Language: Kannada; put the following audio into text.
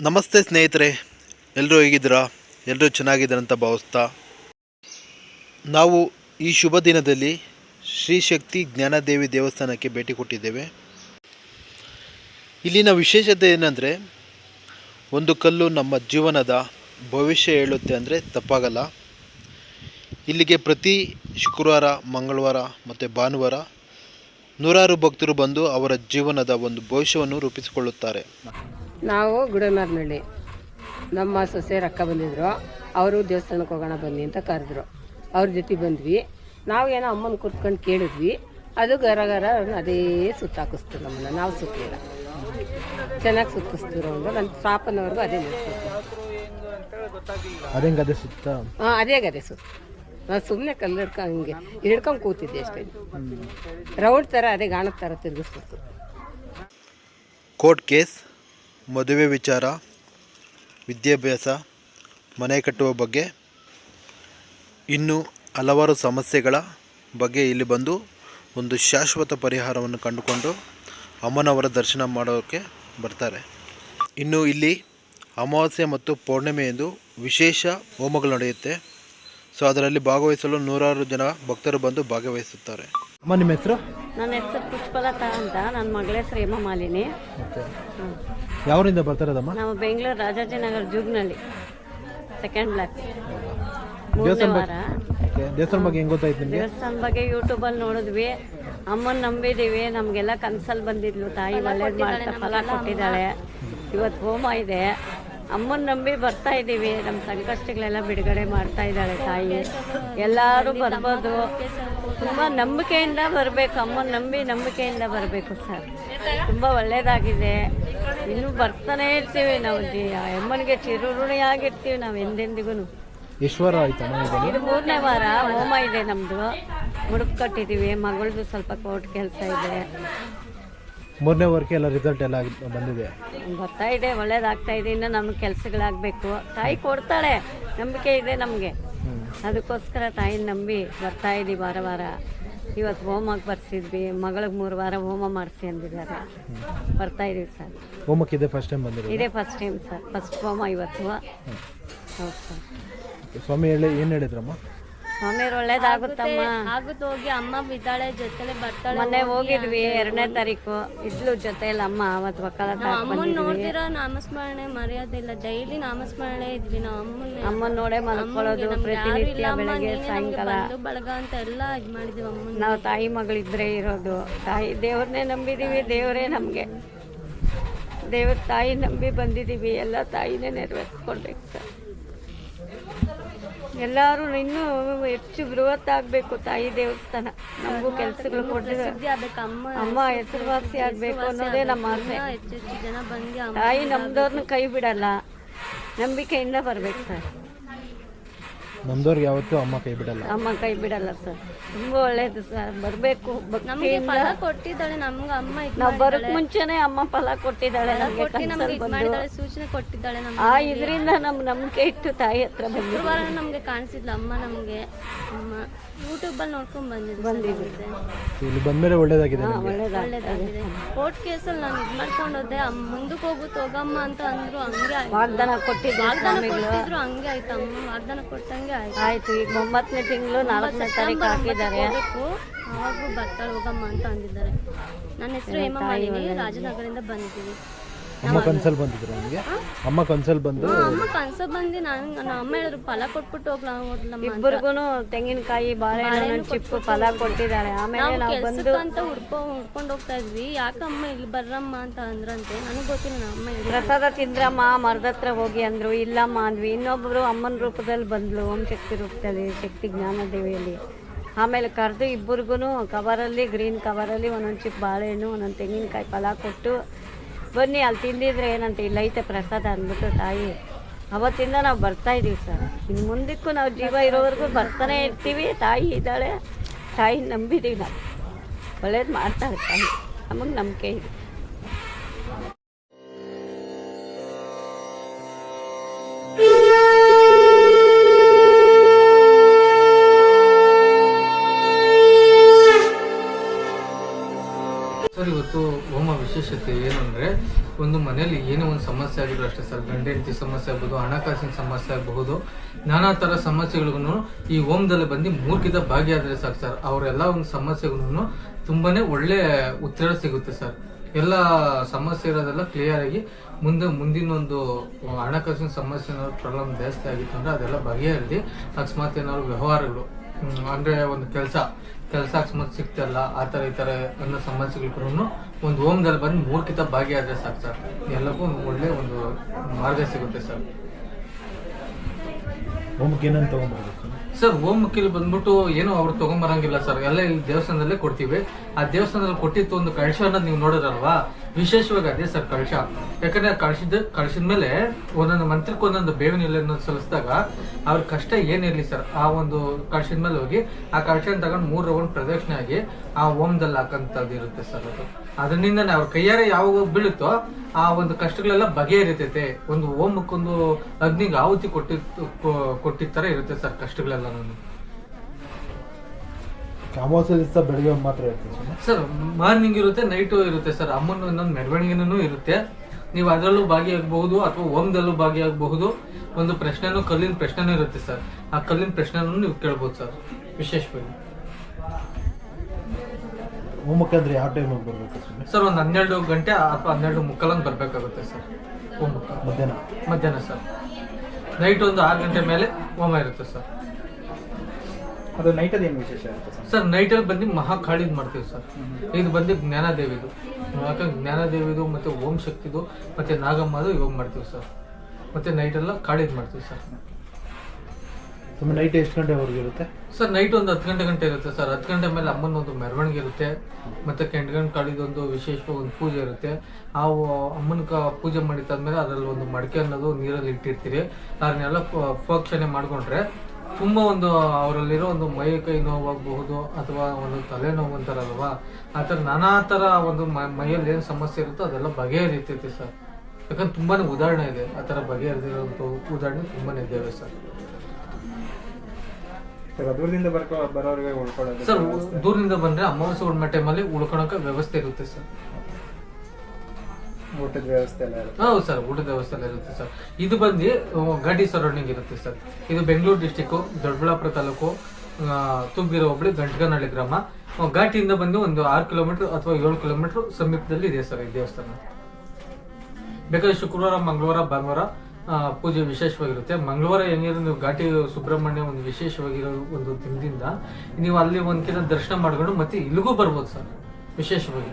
ನಮಸ್ತೆ ಸ್ನೇಹಿತರೆ ಎಲ್ಲರೂ ಹೇಗಿದ್ದೀರಾ? ಎಲ್ಲರೂ ಚೆನ್ನಾಗಿದ್ದಾರಂತ ಭಾವಿಸ್ತಾ? ನಾವು ಈ ಶುಭ ದಿನದಲ್ಲಿ ಶ್ರೀ ಶಕ್ತಿ ಜ್ಞಾನದೇವಿ ದೇವಸ್ಥಾನಕ್ಕೆ ಭೇಟಿ ಕೊಟ್ಟಿದ್ದೇವೆ. ಇಲ್ಲಿನ ವಿಶೇಷತೆ ಏನಂದರೆ, ಒಂದು ಕಲ್ಲು ನಮ್ಮ ಜೀವನದ ಭವಿಷ್ಯ ಹೇಳುತ್ತೆ ಅಂದರೆ ತಪ್ಪಾಗಲ್ಲ. ಇಲ್ಲಿಗೆ ಪ್ರತಿ ಶುಕ್ರವಾರ ಮಂಗಳವಾರ ಮತ್ತು ಭಾನುವಾರ ನೂರಾರು ಭಕ್ತರು ಬಂದು ಅವರ ಜೀವನದ ಒಂದು ಭವಿಷ್ಯವನ್ನು ರೂಪಿಸಿಕೊಳ್ಳುತ್ತಾರೆ. ನಾವು ಗುಡಮಾರ್ನಳ್ಳಿ ನಮ್ಮ ಸೊಸೆ ರಕ್ಕ ಬಂದಿದ್ರು. ಅವರು ದೇವಸ್ಥಾನಕ್ಕೆ ಹೋಗೋಣ ಬನ್ನಿ ಅಂತ ಕರೆದ್ರು. ಅವ್ರ ಜೊತೆ ಬಂದ್ವಿ. ನಾವು ಏನೋ ಅಮ್ಮನ ಕೂತ್ಕೊಂಡು ಕೇಳಿದ್ವಿ. ಅದು ಗರ ಗರ ಅದೇ ಸುತ್ತಾಕಿಸ್ತು ನಮ್ಮನ್ನು. ನಾವು ಸುತ್ತಿಲ್ಲ ಚೆನ್ನಾಗಿ ಸುತ್ತಿಸ್ತಿರೋ ಅಂದ್ರೆ ನನ್ನ ಪಾಪನವ್ರಿಗೂ ಅದೇ ಅದೇ ಸುತ್ತ? ಹಾಂ ಅದೇ ಗದೆ ಸುತ್ತ. ನಾನು ಸುಮ್ಮನೆ ಕಲ್ಲು ಹಂಗೆ ಹಿಂಗೆ ಹಿಡ್ಕೊಂಡು ಕೂತಿದ್ದೆ ಅಷ್ಟೇ. ರೌಂಡ್ ಥರ ಅದೇ ಗಾಣದ ಥರ ತಿರುಗಿಸ್ಬೇಕು. ಕೋರ್ಟ್ ಕೇಸ್, ಮದುವೆ ವಿಚಾರ, ವಿದ್ಯಾಭ್ಯಾಸ, ಮನೆ ಕಟ್ಟುವ ಬಗ್ಗೆ, ಇನ್ನು ಹಲವಾರು ಸಮಸ್ಯೆಗಳ ಬಗ್ಗೆ ಇಲ್ಲಿ ಬಂದು ಒಂದು ಶಾಶ್ವತ ಪರಿಹಾರವನ್ನು ಕಂಡುಕೊಂಡು ಅಮ್ಮನವರ ದರ್ಶನ ಮಾಡೋಕ್ಕೆ ಬರ್ತಾರೆ. ಇನ್ನು ಇಲ್ಲಿ ಅಮಾವಾಸ್ಯೆ ಮತ್ತು ಪೌರ್ಣಿಮೆ ಎಂದು ವಿಶೇಷ ಹೋಮಗಳು ನಡೆಯುತ್ತೆ. ಸೊ ಅದರಲ್ಲಿ ಭಾಗವಹಿಸಲು ನೂರಾರು ಜನ ಭಕ್ತರು ಬಂದು ಭಾಗವಹಿಸುತ್ತಾರೆ. ಅಮ್ಮ ನಿಮ್ಮ ಹೆಸರು? ನನ್ನ ಹೆಸರು ಪುಷ್ಪಲತಾ ಅಂತ. ನನ್ನ ಮಗಳ ಹೆಸರು ಹೇಮ. ಮಾಲಿನಿ ಯಾವರಿಂದ ಬರ್ತಾರದಮ್ಮ ನಾವು ಬೆಂಗಳೂರು ರಾಜಾಜಿನಗರ ಜುಗ್ನಲ್ಲಿ ಸೆಕೆಂಡ್ ಬ್ಲಾಕ್ ಮೂರನೇ ವಾರ. ದೇವಸ್ಥಾನ ಬಗ್ಗೆ ಹೆಂಗೆ ಗೊತ್ತಾಯ್ತು ನಿಮಗೆ? ದೇವಸ್ಥಾನ ಬಗ್ಗೆ ಯೂಟ್ಯೂಬಲ್ಲಿ ನೋಡಿದ್ವಿ. ಅಮ್ಮನ ನಂಬಿದೀವಿ. ನಮಗೆಲ್ಲ ಕನ್ಸಲ್ಲಿ ಬಂದಿದ್ಲು. ತಾಯಿ ಒಳ್ಳೇದು ಮಾಡ್ತಾ ಫಲ ಕೊಟ್ಟಿದ್ದಾಳೆ. ಇವತ್ತು ಹೋಮ ಇದೆ. ಅಮ್ಮನ ನಂಬಿ ಬರ್ತಾ ಇದ್ದೀವಿ. ನಮ್ಮ ಸಂಕಷ್ಟಗಳೆಲ್ಲ ಬಿಡುಗಡೆ ಮಾಡ್ತಾ ಇದ್ದಾಳೆ ತಾಯಿ. ಎಲ್ಲರೂ ಬರ್ಬೋದು. ತುಂಬ ನಂಬಿಕೆಯಿಂದ ಬರಬೇಕು. ಅಮ್ಮನ ನಂಬಿ ನಂಬಿಕೆಯಿಂದ ಬರಬೇಕು ಸರ್. ತುಂಬ ಒಳ್ಳೆಯದಾಗಿದೆ ಇನ್ನೂ ಬರ್ತಾನೆ ಇರ್ತೀವಿ ನಾವು. ಜಿ ಅಮ್ಮನಿಗೆ ಚಿರುಋಣಿಯಾಗಿರ್ತೀವಿ ನಾವು ಎಂದೆಂದಿಗೂ. ಈಶ್ವರ ಇದು? ಮೂರನೇ ವಾರ. ಹೋಮ ಇದೆ ನಮ್ಮದು ಮುಡುಕ್ ಕಟ್ಟಿದ್ದೀವಿ ಮಗಳದು ಸ್ವಲ್ಪ ಕೋರ್ಟ್ ಕೆಲಸ ಇದೆ. ಮೂರನೇ ವರ್ಕ್ ಎಲ್ಲ ರಿಸಲ್ಟ್ ಎಲ್ಲ ಆಗಿ- ಬಂದಿದೆ. ಬರ್ತಾ ಇದೆ ಒಳ್ಳೇದಾಗ್ತಾ ಇದೆ ಇನ್ನು ನಮ್ಗೆ ಕೆಲಸಗಳಾಗಬೇಕು. ತಾಯಿ ಕೊಡ್ತಾಳೆ ನಂಬಿಕೆ ಇದೆ ನಮಗೆ. ಅದಕ್ಕೋಸ್ಕರ ತಾಯಿನ ನಂಬಿ ಬರ್ತಾ ಇದ್ದೀವಿ ವಾರ ವಾರ. ಇವತ್ತು ಹೋಮಕ್ಕೆ ಬರ್ಸಿದ್ವಿ ಮಗಳಿಗೆ ಮೂರು ವಾರ ಹೋಮ ಮಾಡಿಸಿ ಅಂದಿದ್ದಾರೆ. ಬರ್ತಾ ಇದೀವಿ ಸರ್. ಹೋಮಕ್ಕೆ ಇದೆ ಫಸ್ಟ್ ಟೈಮ್ ಬಂದಿರೋದು? ಇದೇ ಫಸ್ಟ್ ಟೈಮ್ ಸರ್ ಫಸ್ಟ್ ಹೋಮ ಇವತ್ತು. ಹೌದು ಸರ್. ಸ್ವಾಮಿ ಹೇಳಿ ಏನು ಹೇಳಿದ್ರಮ್ಮ? ಸ್ವಾಮಿಯವ್ರು ಒಳ್ಳೇದಾಗುತ್ತಮ್ಮ. ಆಗುತ್ತೆ ಹೋಗಿ ಅಮ್ಮ ಬಿದ್ದಾಳೆ ಜೊತೆಲೆ ಬರ್ತಾಳೆ ಮೊನ್ನೆ ಹೋಗಿದ್ವಿ ಎರಡನೇ ತಾರೀಕು. ಇದ್ಲು ಜೊತೆಯಲ್ಲಿ ಅಮ್ಮ ಅವತ್ತು ಒಕ್ಕಲ ಅಮ್ಮನ್ ನೋಡ್ದಿರೋ ನಾಮಸ್ಮರಣೆ ಮರ್ಯಾದಿಲ್ಲ ಡೈಲಿ ನಾಮಸ್ಮರಣೆ ಇದ್ವಿ ನಾವು ಅಮ್ಮನ್ನೇ ಅಮ್ಮನ್ ನೋಡೇ ಮಲ್ಕೊಳ್ಳೋದು ಪ್ರತಿನಿತ್ಯ ಬೆಳಗ್ಗೆ ಸಾಯಂಕಾಲ. ಬಳಗ ಅಂತ ಎಲ್ಲ ಇದ್ ಮಾಡಿದ್ವಿ ಅಮ್ಮನ್ ನಾವು ತಾಯಿ ಮಗಳಿದ್ರೆ ಇರೋದು. ತಾಯಿ ದೇವ್ರನ್ನೇ ನಂಬಿದೀವಿ ದೇವರೇ ನಮಗೆ. ದೇವ್ರ ತಾಯಿ ನಂಬಿ ಬಂದಿದೀವಿ. ಎಲ್ಲ ತಾಯಿನೇ ನೆರವೇರಿಸ್ಕೊಡ್ಬೇಕು ಸರ್. ಎಲ್ಲರೂ ಇನ್ನೂ ಹೆಚ್ಚು ಬೃಹತ್ ಆಗಬೇಕು ತಾಯಿ ದೇವಸ್ಥಾನ. ನಮಗೂ ಕೆಲಸಗಳು ಸುದ್ದಿ ಅಮ್ಮ ಹೆಸರುವಾಸಿ ಆಗಬೇಕು ಅನ್ನೋದೇ ನಮ್ಮ ಆಸೆ. ತಾಯಿ ನಮ್ದವ್ರನ್ನ ಕೈ ಬಿಡಲ್ಲ. ನಂಬಿಕೆಯಿಂದ ಬರ್ಬೇಕು ಸರ್. ನಮ್ದವ್ರಿಗೆ ಯಾವತ್ತು ಅಮ್ಮ ಕೈ ಬಿಡಲ್ಲ. ಅಮ್ಮ ಕೈ ಬಿಡಲ್ಲ ಸರ್. ತುಂಬಾ ಒಳ್ಳೇದು ಸರ್. ಬರಬೇಕು. ನಮ್ಗೆ ಫಲ ಕೊಟ್ಟಿದ್ದಾಳೆ ನಮ್ಗೆ ಅಮ್ಮ ಇತ್ತು ನಾವು ಬರೋಕ್ ಮುಂಚೆನೆ ಅಮ್ಮ ಫಲ ಕೊಟ್ಟಿದ್ದಾಳೆ ನಮಗೆ ಕೊಟ್ಟು ಇದ್ ಸೂಚನೆ ಕೊಟ್ಟಿದ್ದಾಳೆ ನಮ್ಗೆ ಆ ಇದರಿಂದ ನಮ್ ನಂಬಿಕೆ ಇಟ್ಟು ತಾಯಿ ಹತ್ರ ಬಂದ್ರು ಶುಕ್ರವಾರ ನಮ್ಗೆ ಕಾಣಿಸಿದ್ಲು ಅಮ್ಮ ನಮ್ಗೆ. ಅಮ್ಮ. ಯೂಟ್ಯೂಬಲ್ಲಿ ನೋಡ್ಕೊಂಡ್ ಬಂದಿದ್ದೆ ಇಲ್ಲಿ ಬಂದ್ಮೇಲೆ ಒಳ್ಳೇದಾಗಿದೆ ನಿಮ್ಗೆ? ಒಳ್ಳೇದಾಗ ಒಳ್ಳೇದಾಗಿದೆ. ಕೋರ್ಟ್ ಕೇಸಲ್ಲಿ ನಾನು ಇದು ಮಾಡ್ಕೊಂಡು ಹೋದೆ ಅಮ್ಮ ಮುಂದಕ್ಕೆ ಹೋಗುತ್ತೆ ಹೋಗಮ್ಮ ಅಂತ ಅಂದ್ರು ಹಂಗೆ ಆಯ್ತು. ವಾಗ್ದಾನ ಕೊಟ್ಟಿದ್ರು ವಾಗ್ದಾನ ಸ್ವಾಮಿಗಳು. ಕೊಟ್ಟಿದ್ರು ಹಂಗೆ ಆಯ್ತು. ಅಮ್ಮ ವಾಗ್ದಾನ ಕೊಟ್ಟಂಗೆ ಆಯ್ತು. ಆಯ್ತು ಈಗ ಒಂಬತ್ತನೇ ತಿಂಗಳು ನಾಲ್ಕನೇ ತಾರೀಕು ಹಾಕಿದ್ದಾರೆ. ಹೋಗ್ಬೇಕು ಅವಾಗೂ ಬರ್ತಾಳೆ ಹೋಗಮ್ಮ ಅಂತ ಅಂದಿದ್ದಾರೆ. ನನ್ನ ಹೆಸರು ಹೇಮಾ ಮಾಲಿನಿ ರಾಜನಗರದಿಂದ ಬಂದಿದ್ದೀವಿ ಅಮ್ಮ ಕನ್ಸಲ್ ಬಂದಿದ್ರು ನಮಗೆ? ಅಮ್ಮ ಕನ್ಸಲ್ ಬಂದು ಅಮ್ಮ ಕನ್ಸಲ್ ಬಂದು ನಾನು ನಮ್ಮ ಅಮ್ಮ ಹೇಳಿದ್ರು ಫಲ ಕೊಟ್ಬಿಟ್ಟು ಹೋಗ್ಲಾ ಅಂತ. ಇಬ್ಬರಿಗೂ ತೆಂಗಿನಕಾಯಿ ಬಾಳೆಹಣ್ಣು ಚಿಪ್ಪು ಫಲ ಕೊಟ್ಟಿದ್ದಾರೆ. ಆಮೇಲೆ ನಾವು ಬಂದು ಅಂತ ಹುಡ್ಕೊ ಹುಡ್ಕೊಂಡು ಹೋಗ್ತಾ ಇದ್ವಿ. ಯಾಕಮ್ಮ ಇಲ್ಲಿ ಬರ್ರಮ್ಮ ಅಂತ ಅಂದ್ರಂತೆ? ನನಗೆ ಗೊತ್ತಿಲ್ಲ ನಮ್ಮ ಅಮ್ಮ ಹೇಳಿದ್ರು ಪ್ರಸಾದ ತಿಂದ್ರಮ್ಮ ಮರದ ಹತ್ರ ಹೋಗಿ ಅಂದ್ರು ಇಲ್ಲಮ್ಮ ಅಂದ್ವಿ. ಇನ್ನೊಬ್ಬರು ಅಮ್ಮನ ರೂಪದಲ್ಲಿ ಬಂದ್ಲು ಓಂ ಶಕ್ತಿ ರೂಪದಲ್ಲಿ ಶಕ್ತಿ ಜ್ಞಾನದೇವಿಯಲ್ಲಿ ಆಮೇಲೆ ಕರೆದು ಇಬ್ಬರಿಗೂ ಕವರಲ್ಲಿ ಗ್ರೀನ್ ಕವರಲ್ಲಿ ಒಂದೊಂದು ಚಿಪ್ ಬಾಳೆಹಣ್ಣು ಒಂದೊಂದು ತೆಂಗಿನಕಾಯಿ ಫಲ ಕೊಟ್ಟು ಬನ್ನಿ, ಅಲ್ಲಿ ತಿಂದಿದ್ರೆ ಏನಂತ ಇಲ್ಲ, ಐತೆ ಪ್ರಸಾದ ಅಂದ್ಬಿಟ್ಟು ತಾಯಿ. ಅವತ್ತಿಂದ ನಾವು ಬರ್ತಾ ಇದ್ದೀವಿ ಸರ್. ಇನ್ನು ಮುಂದಕ್ಕೂ ನಾವು ಜೀವ ಇರೋವರೆಗೂ ಬರ್ತಾನೆ ಇರ್ತೀವಿ. ತಾಯಿ ಇದ್ದಾಳೆ, ತಾಯಿ ನಂಬಿದ್ದೀವಿ ನಾವು. ಒಳ್ಳೇದು ಮಾಡ್ತಾಳೆ ತಾಯಿ ನಮಗೆ ನಂಬಿಕೆ ಇದೆ. ವಿಶೇಷತೆ ಏನು ಅಂದರೆ ಒಂದು ಮನೆಯಲ್ಲಿ ಏನೋ ಒಂದು ಸಮಸ್ಯೆ ಆಗಿದ್ರು ಅಷ್ಟೇ ಸರ್, ಗಂಡ ಹೆಂಡತಿ ಸಮಸ್ಯೆ ಆಗ್ಬೋದು, ಹಣಕಾಸಿನ ಸಮಸ್ಯೆ ಆಗಬಹುದು, ನಾನಾ ಥರ ಸಮಸ್ಯೆಗಳಿಗೂ ಈ ಓಮ್ದಲ್ಲಿ ಬಂದು ಮೂರ್ಖಿತ ಭಾಗಿಯಾದರೆ ಸಾಕು ಸರ್. ಅವರೆಲ್ಲ ಒಂದು ಸಮಸ್ಯೆಗೂ ತುಂಬಾ ಒಳ್ಳೆ ಉತ್ತರ ಸಿಗುತ್ತೆ ಸರ್. ಎಲ್ಲ ಸಮಸ್ಯೆ ಇರೋದೆಲ್ಲ ಕ್ಲಿಯರ್ ಆಗಿ ಮುಂದೆ ಮುಂದಿನ ಒಂದು ಹಣಕಾಸಿನ ಸಮಸ್ಯೆ ಏನಾದ್ರು ಪ್ರಾಬ್ಲಮ್ ಜಾಸ್ತಿ ಆಗಿತ್ತು ಅಂದರೆ ಅದೆಲ್ಲ ಬಗೆಹರಿದು ಅಕಸ್ಮಾತ್ ಏನಾದ್ರು ವ್ಯವಹಾರಗಳು ಅಂದರೆ ಒಂದು ಕೆಲಸ ಕೆಲಸ ಅಕಸ್ಮಾತ್ ಸಿಗ್ತಲ್ಲ ಆ ಥರ ಈ ಥರ ಅನ್ನೋ ಸಮಸ್ಯೆಗಳು ಒಂದು ಓಮ್ದಲ್ಲಿ ಬಂದು ಮೂರು ಮೂರ್ಖಿತ ಭಾಗಿಯಾದ್ರೆ ಸಾಕು ಸರ್. ಎಲ್ಲಕ್ಕೂ ಒಂದು ಒಳ್ಳೆ ಒಂದು ಮಾರ್ಗ ಸಿಗುತ್ತೆ ಸರ್. ಹೋಮಕ್ಕೆ ಏನಂತ ತೊಗೊಂಬರ್ಬೇಕು ಸರ್? ಹೋಮಕ್ಕಿಲ್ ಬಂದ್ಬಿಟ್ಟು ಏನು ಅವ್ರು ತಗೊಂಡ್ಬರಂಗಿಲ್ಲ ಸರ್. ಎಲ್ಲ ಇಲ್ಲಿ ದೇವಸ್ಥಾನದಲ್ಲೇ ಕೊಡ್ತೀವಿ. ಆ ದೇವಸ್ಥಾನದಲ್ಲಿ ಕೊಟ್ಟಿತ್ತು ಒಂದು ಕಳಶ ಅನ್ನೋದು ನೀವು ನೋಡಿದ್ರಲ್ವಾ ವಿಶೇಷವಾಗಿ ಅದೇ ಸರ್ ಕಳಶ ಯಾಕಂದ್ರೆ ಕಳಶದ ಕಳಶದ ಮೇಲೆ ಒಂದೊಂದು ಮಂತ್ರಕ್ಕೆ ಒಂದೊಂದು ಬೇವಿನ ಎಲೆಯನ್ನು ಸಲ್ಲಿಸಿದಾಗ ಅವ್ರ ಕಷ್ಟ ಏನಿರಲಿ ಸರ್, ಆ ಒಂದು ಕಳಶದ ಮೇಲೆ ಹೋಗಿ ಆ ಕಳಶನ ತಗೊಂಡು ಮೂರು ರೌಂಡ್ ಪ್ರದಕ್ಷಿಣೆ ಆಗಿ ಆ ಓಮ್ದಲ್ಲಿ ಹಾಕಂತದ್ದು ಇರುತ್ತೆ ಸರ್ ಅದು. ಅದರಿಂದನೇ ಅವ್ರ ಕೈಯಾರೆ ಯಾವಾಗ ಬೀಳುತ್ತೋ ಆ ಒಂದು ಕಷ್ಟಗಳೆಲ್ಲ ಬಗೆಹರಿತೈತೆ. ಒಂದು ಓಮಕ್ಕೊಂದು ಅಗ್ನಿಗೆ ಆಹುತಿ ಕೊಟ್ಟಿತ್ತು ಕೊಟ್ಟಿರ್ತಾರೆ ಇರುತ್ತೆ ಸರ್ ಕಷ್ಟಗಳೆಲ್ಲ ಅಮಾವಾಸ್ಯೆ ದಿವಸ ಬೆಳಗ್ಗೆ ಮಾತ್ರ ಇರುತ್ತೆ ಸ್ವಾಮಿ ಸರ್ ಮಾರ್ನಿಂಗ್ ಇರುತ್ತೆ ನೈಟು ಇರುತ್ತೆ ಸರ್ ಅಮ್ಮನ ಇನ್ನೊಂದು ಮೆರವಣಿಗೆನೂ ಇರುತ್ತೆ. ನೀವು ಅದರಲ್ಲೂ ಭಾಗಿಯಾಗಬಹುದು ಅಥವಾ ಓಮ್ದಲ್ಲೂ ಭಾಗಿಯಾಗಬಹುದು. ಒಂದು ಪ್ರಶ್ನೆನೂ ಕಲ್ಲಿನ ಪ್ರಶ್ನೆನೂ ಇರುತ್ತೆ ಸರ್ ಆ ಕಲ್ಲಿನ ಪ್ರಶ್ನೆನೂ ನೀವು ಕೇಳ್ಬೋದು ಸರ್ ವಿಶೇಷವಾಗಿ. ಹೋಮಕ್ಕೆ ಅಂದ್ರೆ ಯಾವ ಟೈಮ್ ಬರಬೇಕು ಸ್ವಾಮಿ ಸರ್ ಒಂದು ಹನ್ನೆರಡು ಗಂಟೆ ಅಥವಾ ಹನ್ನೆರಡು ಮುಕ್ಕಾಲಂಗೆ ಬರಬೇಕಾಗುತ್ತೆ ಸರ್ ಹೋಮಕ್ಕೆ ಮಧ್ಯಾಹ್ನ. ಮಧ್ಯಾಹ್ನ ಸರ್ ನೈಟ್ ಒಂದು ಆರು ಗಂಟೆ ಮೇಲೆ ಹೋಮ ಇರುತ್ತೆ ಸರ್ ಅದು ನೈಟಲ್ಲಿ ಏನು ವಿಶೇಷ ಇರುತ್ತೆ ಸರ್? ಸರ್ ನೈಟಲ್ಲಿ ಬಂದು ಮಹಾಕಾಳಿದ್ ಮಾಡ್ತೀವಿ ಸರ್. ಇದು ಬಂದು ಜ್ಞಾನದೇವಿದು. ಯಾಕಂದ್ರೆ ಜ್ಞಾನದೇವಿದು ಮತ್ತೆ ಓಂ ಶಕ್ತಿದು ಮತ್ತೆ ನಾಗಮ್ಮದು ಇವಾಗ ಮಾಡ್ತೀವಿ ಸರ್. ಮತ್ತೆ ನೈಟೆಲ್ಲ ಕಾಳಿದ್ ಮಾಡ್ತೀವಿ ಸರ್. ನೈಟ್ ಎಷ್ಟು ಗಂಟೆವರೆಗೆ ಇರುತ್ತೆ? ಸರ್ ನೈಟ್ ಒಂದು ಹತ್ತು ಗಂಟೆ ಗಂಟೆ ಇರುತ್ತೆ ಸರ್. ಹತ್ತು ಗಂಟೆ ಮೇಲೆ ಅಮ್ಮನ ಒಂದು ಮೆರವಣಿಗೆ ಇರುತ್ತೆ. ಮತ್ತೆ ಕೆಂಡ್ಗಂಡು ಕಾಳಿದೊಂದು ವಿಶೇಷ ಒಂದು ಪೂಜೆ ಇರುತ್ತೆ. ಆ ಅಮ್ಮನ ಕ ಪೂಜೆ ಮಾಡಿದ್ದಾದ್ಮೇಲೆ ಅದರಲ್ಲಿ ಒಂದು ಮಡಿಕೆ ಅನ್ನೋದು ನೀರಲ್ಲಿ ಇಟ್ಟಿರ್ತೀರಿ. ಅದನ್ನೆಲ್ಲ ಪೋಕ್ಷಣೆ ಮಾಡ್ಕೊಂಡ್ರೆ ತುಂಬ ಒಂದು ಅವರಲ್ಲಿರೋ ಒಂದು ಮೈ ಕೈ ನೋವಾಗಬಹುದು ಅಥವಾ ಒಂದು ತಲೆನೋವು ಅಂತಾರಲ್ವಾ? ಆ ಥರ ನಾನಾ ಥರ ಒಂದು ಮೈಯಲ್ಲಿ ಏನು ಸಮಸ್ಯೆ ಇರುತ್ತೋ ಅದೆಲ್ಲ ಬಗೆಹರಿತೈತೆ ಸರ್. ಯಾಕಂದ್ರೆ ತುಂಬಾನೇ ಉದಾಹರಣೆ ಇದೆ. ಆ ಥರ ಬಗೆಹರಿದಿರೋಂಥ ಉದಾಹರಣೆ ತುಂಬಾನೇ ಇದ್ದೇವೆ ಸರ್. ಸರ್ ದೂರದಿಂದ ಬರೋರಿಗೆ ಉಳ್ಕೊಳ್ಳೋದು ಸರ್ ದೂರದಿಂದ ಬಂದ್ರೆ ಅಮಾವಾಸ್ಯೆ ಹುಣ್ಣಿಮೆ ಟೈಮಲ್ಲಿ ಉಳ್ಕೊಳಕ್ಕೆ ವ್ಯವಸ್ಥೆ ಇರುತ್ತೆ ಸರ್. ಊಟದ ವ್ಯವಸ್ಥೆ ಎಲ್ಲ ಹೌದು ಸರ್, ಊಟದ ವ್ಯವಸ್ಥೆ ಎಲ್ಲ ಇರುತ್ತೆ ಸರ್. ಇದು ಬಂದು ಗಡಿ ಸರೌಂಡಿಂಗ್ ಇರುತ್ತೆ ಸರ್. ಇದು ಬೆಂಗಳೂರು ಡಿಸ್ಟಿಕ್ ದೊಡ್ಡಬಳ್ಳಾಪುರ ತಾಲೂಕು ತುಂಬಿರೋ ಹೋಬಳಿ ಗಂಟಗನಹಳ್ಳಿ ಗ್ರಾಮ. ಘಾಟಿಯಿಂದ ಬಂದು ಒಂದು ಆರು ಕಿಲೋಮೀಟರ್ ಅಥವಾ ಏಳು ಕಿಲೋಮೀಟರ್ ಸಮೀಪದಲ್ಲಿ ಇದೆ ಸರ್ ಈ ದೇವಸ್ಥಾನ. ಬೇಕಾದ್ರೆ ಶುಕ್ರವಾರ, ಮಂಗಳವಾರ, ಭಾನುವಾರ ಪೂಜೆ ವಿಶೇಷವಾಗಿರುತ್ತೆ. ಮಂಗಳವಾರ ಹೆಂಗಿರೋ ನೀವು ಘಾಟಿ ಸುಬ್ರಹ್ಮಣ್ಯ ಒಂದು ವಿಶೇಷವಾಗಿರೋ ಒಂದು ದಿನದಿಂದ ನೀವು ಅಲ್ಲಿ ಒಂದ್ಕಿಂತ ದರ್ಶನ ಮಾಡ್ಕೊಂಡು ಮತ್ತೆ ಇಲ್ಲಿಗೂ ಬರ್ಬೋದು ಸರ್, ವಿಶೇಷವಾಗಿ.